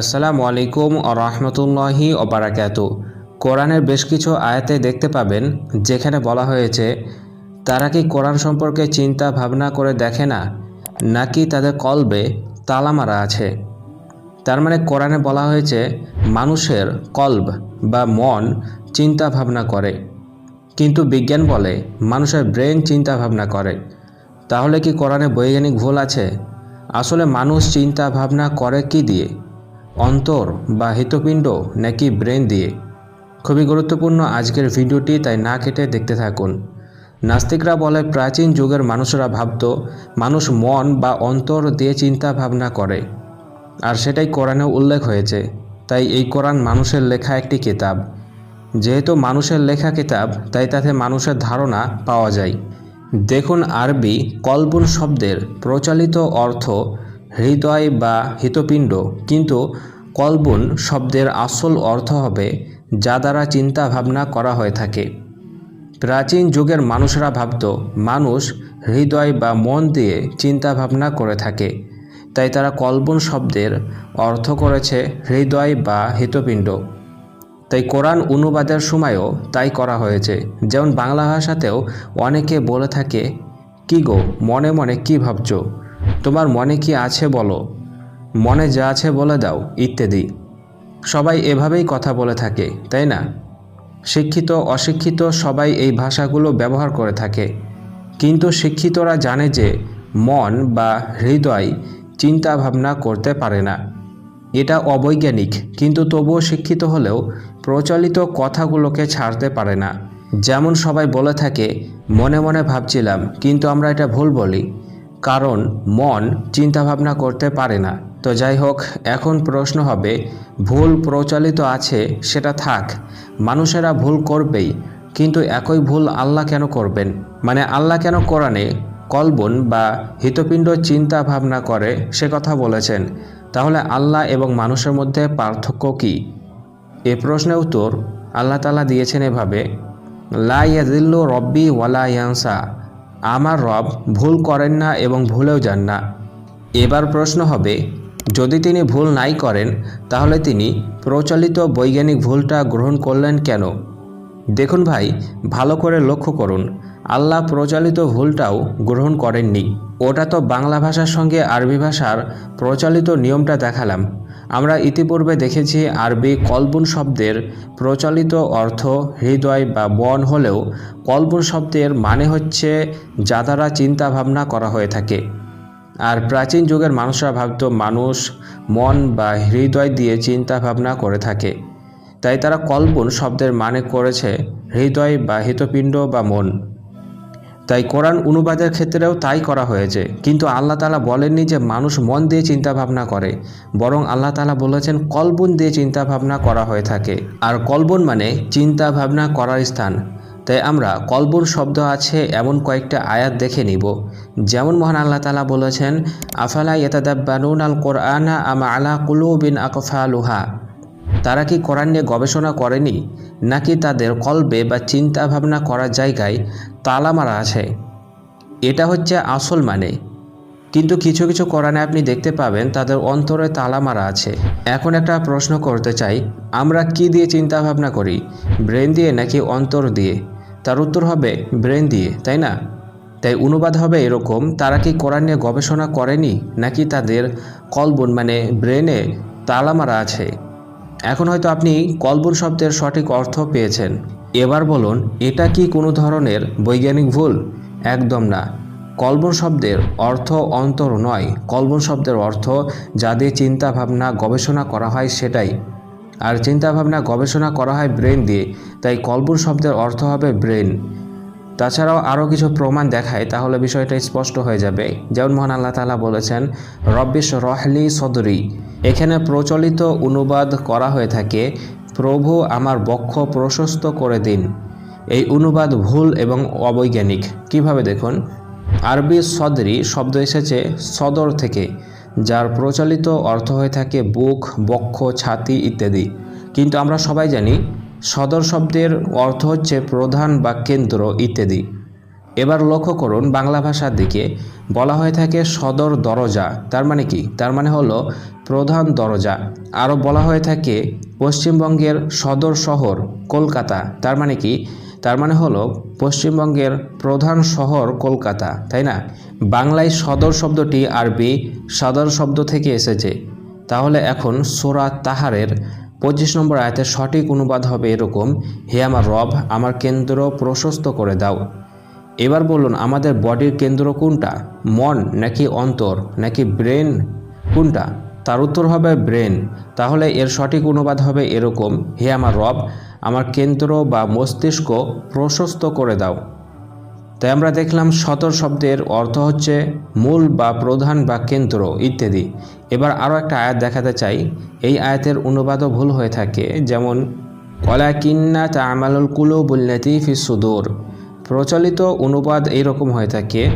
আসসালামু আলাইকুম রহমতুল্লাহি ওবারাকাত কোরআনের বেশ কিছু আয়াতে দেখতে পাবেন, যেখানে বলা হয়েছে, তারা কি কোরআন সম্পর্কে চিন্তা ভাবনা করে দেখে না, নাকি তাদের কলবে তালা মারা আছে? তার মানে কোরআনে বলা হয়েছে, মানুষের কলব বা মন চিন্তা ভাবনা করে। কিন্তু বিজ্ঞান বলে, মানুষের ব্রেন চিন্তা ভাবনা করে। তাহলে কি কোরআনে বৈজ্ঞানিক ভুল আছে? আসলে মানুষ চিন্তা ভাবনা করে কি দিয়ে? অন্তর বা হৃতপিণ্ড নাকি ব্রেন দিয়ে। খুবই গুরুত্বপূর্ণ আজকের ভিডিওটি, তাই না কেটে দেখতে থাকুন। নাস্তিকরা বলে, প্রাচীন যুগের মানুষরা ভাবত, মানুষ মন বা অন্তর দিয়ে চিন্তা ভাবনা করে। আর সেটাই কোরআনেও উল্লেখ হয়েছে। তাই এই কোরআন মানুষের লেখা একটি কিতাব। যেহেতু মানুষের লেখা কিতাব, তাই তাতে মানুষের ধারণা পাওয়া যায়। দেখুন আরবি কলবুন শব্দের প্রচলিত অর্থ হৃদয় বা হিতপিণ্ড, কিন্তু কলবুন শব্দের আসল অর্থ হবে যা দ্বারা চিন্তা ভাবনা করা হয়ে থাকে। প্রাচীন যুগের মানুষরা ভাবত, মানুষ হৃদয় বা মন দিয়ে চিন্তা ভাবনা করে থাকে। তাই তারা কলবুন শব্দের অর্থ করেছে হৃদয় বা হিতপিণ্ড। তাই কোরআন অনুবাদের সময়ও তাই করা হয়েছে। যেমন বাংলা ভাষাতেও অনেকে বলে থাকে, কি গো, মনে মনে কি ভাবছ? তোমার মনে কি আছে বলো? মনে যা আছে বলে দাও, ইত্যাদি। সবাই এভাবেই কথা বলে থাকে, তাই না? শিক্ষিত, অশিক্ষিত সবাই এই ভাষাগুলো ব্যবহার করে থাকে। কিন্তু শিক্ষিতরা জানে যে মন বা হৃদয় চিন্তা ভাবনা করতে পারে না। এটা অবৈজ্ঞানিক, কিন্তু তবুও শিক্ষিত হলেও প্রচলিত কথাগুলোকে ছাড়তে পারে না। যেমন সবাই বলে থাকে, মনে মনে ভাবছিলাম, কিন্তু আমরা এটা ভুল বলি। কারণ মন চিন্তা ভাবনা করতে পারে না। তো যাই হোক, এখন প্রশ্ন হবে, ভুল প্রচলিত আছে, সেটা থাক। মানুষেরা ভুল করবেই, কিন্তু একই ভুল আল্লাহ কেন করবেন? মানে আল্লাহ কেন কোরআনে কলবন বা হিতপিণ্ড চিন্তা ভাবনা করে সে কথা বলেছেন? তাহলে আল্লাহ এবং মানুষের মধ্যে পার্থক্য কি? এ প্রশ্নের উত্তর আল্লাহ তালা দিয়েছেন এভাবে, লা ইয়াদিল্লু রব্বি ওয়ালা ইয়ানসা। আমার রব ভুল করেন না এবং ভুলেও যান না। এবার প্রশ্ন হবে, যদি তিনি ভুল নাই করেন, তাহলে তিনি প্রচলিত বৈজ্ঞানিক ভুলটা গ্রহণ করলেন কেন? দেখুন ভাই, ভালো করে লক্ষ্য করুন, আল্লাহ প্রচলিত ভুলটাও গ্রহণ করেননি। ওটা তো বাংলা ভাষার সঙ্গে আরবি ভাষার প্রচলিত নিয়মটা দেখালাম। আমরা ইতিপূর্বে দেখেছি আরবি কলবুন শব্দের প্রচলিত অর্থ হৃদয় বা বন হলেও কলবুন শব্দের মানে হচ্ছে যা দ্বারা চিন্তা ভাবনা করা হয়ে থাকে। আর প্রাচীন যুগের মানুষরা ভাবত মানুষ মন বা হৃদয় দিয়ে চিন্তা ভাবনা করে থাকে। তাই তারা কল্পন শব্দের মানে করেছে হৃদয় বা হিতপিণ্ড বা মন। তাই কোরআন অনুবাদের ক্ষেত্রেও তাই করা হয়েছে। কিন্তু আল্লাহ তালা বলেননি যে মানুষ মন দিয়ে চিন্তা ভাবনা করে, বরং আল্লাহ তালা বলেছেন কলবন দিয়ে চিন্তা ভাবনা করা হয়ে থাকে। আর কলবন মানে চিন্তা ভাবনা করার স্থান। তাই আমরা কলবন শব্দ আছে এমন কয়েকটা আয়াত দেখে নিব। যেমন মহান আল্লাহ তালা বলেছেন, আফালা ইয়তাদাব্বানুন আল কোরআনা আমা আলা কুলুবিন আকফালুহা? তারা কি কোরআন নিয়ে গবেষণা করেনি, নাকি তাদের কলবে বা চিন্তা ভাবনা করার জায়গায় তালা মারা আছে? এটা হচ্ছে আসল মানে। কিন্তু কিছু কিছু কোরআনে আপনি দেখতে পাবেন তাদের অন্তরে তালা মারা আছে। এখন একটা প্রশ্ন করতে চাই, আমরা কি দিয়ে চিন্তা ভাবনা করি, ব্রেন দিয়ে নাকি অন্তর দিয়ে? তার উত্তর হবে ব্রেন দিয়ে, তাই না? তাই অনুবাদ হবে এরকম, তারা কি কোরআন নিয়ে গবেষণা করেনি, নাকি তাদের কলবন মানে ব্রেনে তালা মারা আছে? এখন হয়তো আপনি কলবুন শব্দের সঠিক অর্থ পেয়েছেন। এবার বলুন, এটা কি কোনো ধরনের বৈজ্ঞানিক ভুল? একদম না। কলবন শব্দের অর্থ অন্তর নয়। কলবন শব্দের অর্থ যা দিয়ে চিন্তা ভাবনা গবেষণা করা হয় সেটাই। আর চিন্তাভাবনা গবেষণা করা হয় ব্রেন দিয়ে, তাই কলবন শব্দের অর্থ হবে ব্রেন। তাছাড়াও আরও কিছু প্রমাণ দেখায়, তাহলে বিষয়টা স্পষ্ট হয়ে যাবে। যেমন মহান আল্লাহ তালা বলেছেন, রব্বিশ রহলি সদরি। এখানে প্রচলিত অনুবাদ করা হয়ে থাকে, প্রভু আমার বক্ষ প্রশস্ত করে দিন। এই অনুবাদ ভুল এবং অবৈজ্ঞানিক। কীভাবে দেখুন? আরবি সদরি শব্দ এসেছে সদর থেকে, যার প্রচলিত অর্থ হয়ে থাকে বুক, বক্ষ, ছাতি ইত্যাদি। কিন্তু আমরা সবাই জানি সদর শব্দের অর্থ হচ্ছে প্রধান বা কেন্দ্র ইত্যাদি। এবার লক্ষ্য করুন বাংলা ভাষার দিকে। বলা হয়ে থাকে সদর দরজা। তার মানে কি? তার মানে হলো প্রধান দরজা। আরও বলা হয়ে থাকে পশ্চিমবঙ্গের সদর শহর কলকাতা। তার মানে কি? তার মানে হলো পশ্চিমবঙ্গের প্রধান শহর কলকাতা। তাই না? বাংলায় সদর শব্দটি আরবি সদর শব্দ থেকে এসেছে। তাহলে এখন সোরা তাহারের পঁচিশ নম্বর আয়াতের সঠিক অনুবাদ হবে এরকম, হে আমার রব, আমার কেন্দ্র প্রশস্ত করে দাও। এবার বলুন, আমাদের বডির কেন্দ্র কোনটা? মন নাকি অন্তর নাকি ব্রেন কোনটা? তার উত্তর হবে ব্রেন। তাহলে এর সঠিক অনুবাদ হবে এরকম, হে আমার রব, আমার কেন্দ্র বা মস্তিষ্ক প্রশস্ত করে দাও। তাই আমরা দেখলাম সতর শব্দের অর্থ হচ্ছে মূল বা প্রধান বা কেন্দ্র ইত্যাদি। এবার আরও একটা আয়াত দেখাতে চাই। এই আয়াতের অনুবাদও ভুল হয়ে থাকে। যেমন কলা কিন্না তা আমালুল কুলো বুল্লাতি ফি সুদূর প্রচলিত অনুবাদ এইরকম হয়ে থাকে।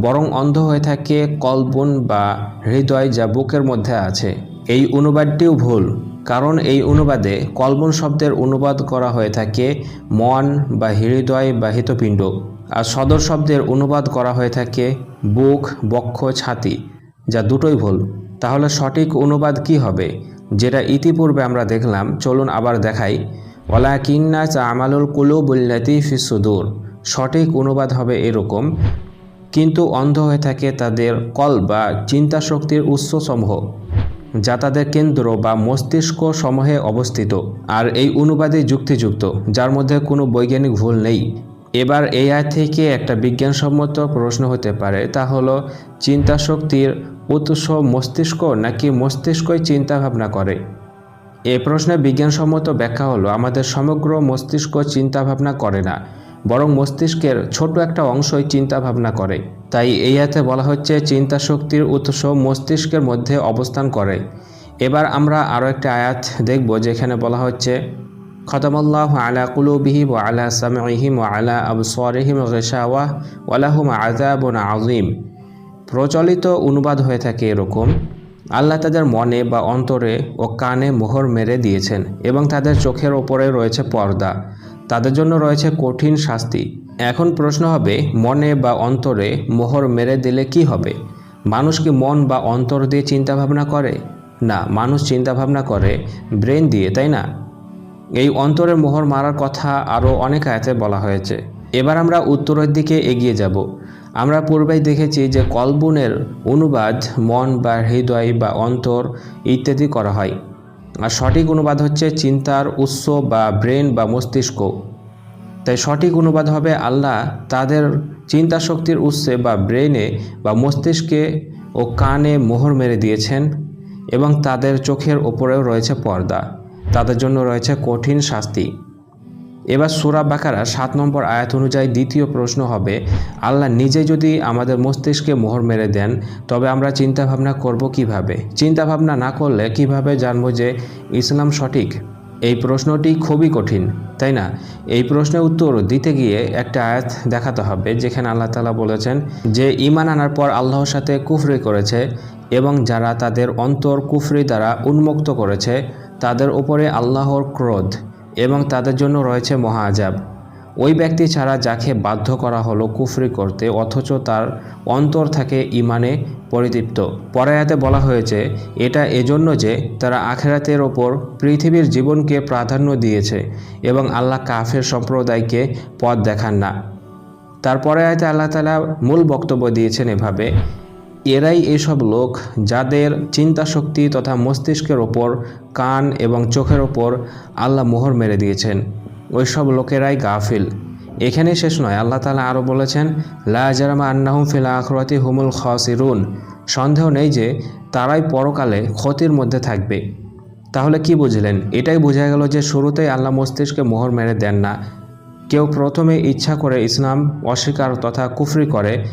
বরং অন্ধ হয়ে থাকে কলবন বা হৃদয় যা বুকের মধ্যে আছে। এই অনুবাদটিও ভুল। কারণ এই অনুবাদে কলবন শব্দের অনুবাদ করা হয়ে থাকে মন বা হৃদয় বা হিতপিণ্ড। সদর শব্দের অনুবাদ করা হয়ে থাকে বুক, বক্ষ, ছাতি, যা দুটোই ভুল। তাহলে সঠিক অনুবাদ কি হবে? যেটা ইতিপূর্বে আমরা দেখলাম, চলুন আবার দেখাই। ওলা কিন্না চা আমালুল কুলু বুল্লাতি ফিসুদুর। সঠিক অনুবাদ হবে এরকম, কিন্তু অন্ধ হয়ে থাকে তাদের কল বা চিন্তা শক্তির উৎসসমূহ যা তাদের কেন্দ্র বা মস্তিষ্ক সমূহে অবস্থিত। আর এই অনুবাদে যুক্তিযুক্ত, যার মধ্যে কোনো বৈজ্ঞানিক ভুল নেই। এবার এই আয় থেকে একটা বিজ্ঞানসম্মত প্রশ্ন হতে পারে, তা হলো চিন্তা শক্তির উৎস মস্তিষ্ক নাকি মস্তিষ্কই চিন্তা ভাবনা করে? এ প্রশ্নে বিজ্ঞানসম্মত ব্যাখ্যা হলো, আমাদের সমগ্র মস্তিষ্ক চিন্তা ভাবনা করে না, বরং মস্তিষ্কের ছোট একটা অংশই চিন্তা ভাবনা করে। তাই এই হাতে বলা হচ্ছে চিন্তা শক্তির উৎস মস্তিষ্কের মধ্যে অবস্থান করে। এবার আমরা আরও একটা আয়াত দেখব, যেখানে বলা হচ্ছে খতমল্লাহ আলা কুলুবিহি ও আলা সামিহিম ও আলা আবসরিহিম গেশাওয়া ওয়ালাহুম আজিম প্রচলিত অনুবাদ হয়ে থাকে এরকম, আল্লাহ তাদের মনে বা অন্তরে ও কানে মোহর মেরে দিয়েছেন এবং তাদের চোখের ওপরে রয়েছে পর্দা। তাদের জন্য রয়েছে কঠিন শাস্তি। এখন প্রশ্ন হবে, মনে বা অন্তরে মোহর মেরে দিলে কি হবে? মানুষ কি মন বা অন্তর দিয়ে চিন্তাভাবনা করে? না, মানুষ চিন্তাভাবনা করে ব্রেন দিয়ে, তাই না? এই অন্তরের মোহর মারার কথা আরও অনেক আয়াতে বলা হয়েছে। এবার আমরা উত্তরের দিকে এগিয়ে যাব। আমরা পূর্বেই দেখেছি যে কলবুনের অনুবাদ মন বা হৃদয় বা অন্তর ইত্যাদি করা হয়। আর সঠিক অনুবাদ হচ্ছে চিন্তার উৎস বা ব্রেন বা মস্তিষ্ক। তাই সঠিক অনুবাদ হবে আল্লাহ তাদের চিন্তা শক্তির উৎসে বা ব্রেনে বা মস্তিষ্কে ও কানে মোহর মেরে দিয়েছেন এবং তাদের চোখের ওপরেও রয়েছে পর্দা। তাদের জন্য রয়েছে কঠিন শাস্তি। এবার সুরা বাকারা সাত নম্বর আয়াত অনুযায়ী দ্বিতীয় প্রশ্ন হবে, আল্লাহ নিজে যদি আমাদের মস্তিষ্কে মোহর মেরে দেন, তবে আমরা চিন্তা ভাবনা করব কীভাবে? চিন্তা ভাবনা না করলে কীভাবে জানব যে ইসলাম সঠিক? এই প্রশ্নটি খুবই কঠিন, তাই না? এই প্রশ্নের উত্তর দিতে গিয়ে একটা আয়াত দেখাতে হবে, যেখানে আল্লাহ তালা বলেছেন যে ইমান আনার পর আল্লাহর সাথে কুফরি করেছে এবং যারা তাদের অন্তর কুফরি দ্বারা উন্মুক্ত করেছে তাদের উপরে আল্লাহর ক্রোধ এবং তাদের জন্য রয়েছে মহা আজাব ওই ব্যক্তি ছাড়া যাকে বাধ্য করা হলো কুফরি করতে অথচ তার অন্তর থাকে ইমানে পরিতৃপ্ত। পরায়াতে বলা হয়েছে, এটা এজন্য যে তারা আখেরাতের ওপর পৃথিবীর জীবনকে প্রাধান্য দিয়েছে এবং আল্লাহ কাফের সম্প্রদায়কে পথ দেখান না। তারপরে আয়তে আল্লাহ তালা মূল বক্তব্য দিয়েছেন এভাবে এরাই এসব লোক যাদের চিন্তা শক্তি তথা মস্তিষ্কের ওপর, কান এবং চোখের ওপর আল্লাহ মোহর মেরে দিয়েছেন। ওইসব লোকেরাই গাফিল। এখানে শেষ নয়। আল্লাহ তালা আরও বলেছেন লাজারামা আন্নাহুম ফিল আখরাতি হুমুল খসিরুন। সন্দেহ নেই যে তারাই পরকালে ক্ষতির মধ্যে থাকবে। তাহলে কি বুঝলেন? এটাই বোঝা গেল যে শুরুতেই আল্লাহ মস্তিষ্কে মোহর মেরে দেন না। কেউ প্রথমে ইচ্ছা করে ইসলাম অস্বীকার তথা কুফরি করে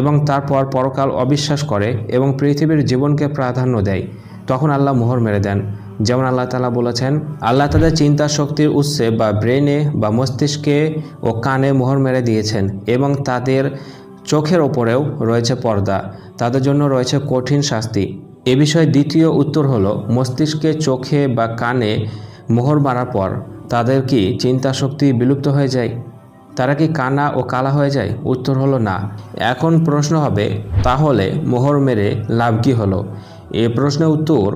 এবং তারপর পরকাল অবিশ্বাস করে এবং পৃথিবীর জীবনকে প্রাধান্য দেয়। তখন আল্লাহ মোহর মেরে দেন। যেমন আল্লাহ তালা বলেছেন, আল্লাহ তাদের চিন্তা শক্তির উৎসে বা ব্রেনে বা মস্তিষ্কে ও কানে মোহর মেরে দিয়েছেন এবং তাদের চোখের ওপরেও রয়েছে পর্দা। তাদের জন্য রয়েছে কঠিন শাস্তি। এ বিষয়ে দ্বিতীয় উত্তর হলো, মস্তিষ্কে চোখে বা কানে মোহর মারার পর তাদের কি চিন্তা শক্তি বিলুপ্ত হয়ে যায়? তারা কি কানা ও কালা হয়ে যায়? উত্তর হলো না। এখন প্রশ্ন হবে, তাহলে মোহর মেরে লাভ কী হলো? এ প্রশ্নের উত্তর,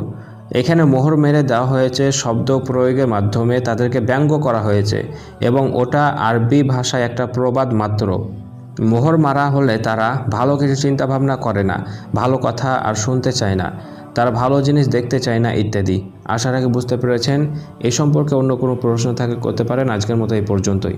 এখানে মোহর মেরে দেওয়া হয়েছে শব্দ প্রয়োগের মাধ্যমে তাদেরকে ব্যঙ্গ করা হয়েছে এবং ওটা আরবি ভাষায় একটা প্রবাদ মাত্র। মোহর মারা হলে তারা ভালো কিছু চিন্তা ভাবনা করে না, ভালো কথা আর শুনতে চায় না, তারা ভালো জিনিস দেখতে চায় না ইত্যাদি। আশা রাখি বুঝতে পেরেছেন। এ সম্পর্কে অন্য কোনো প্রশ্ন থাকে করতে পারেন। আজকের মতো এই পর্যন্তই।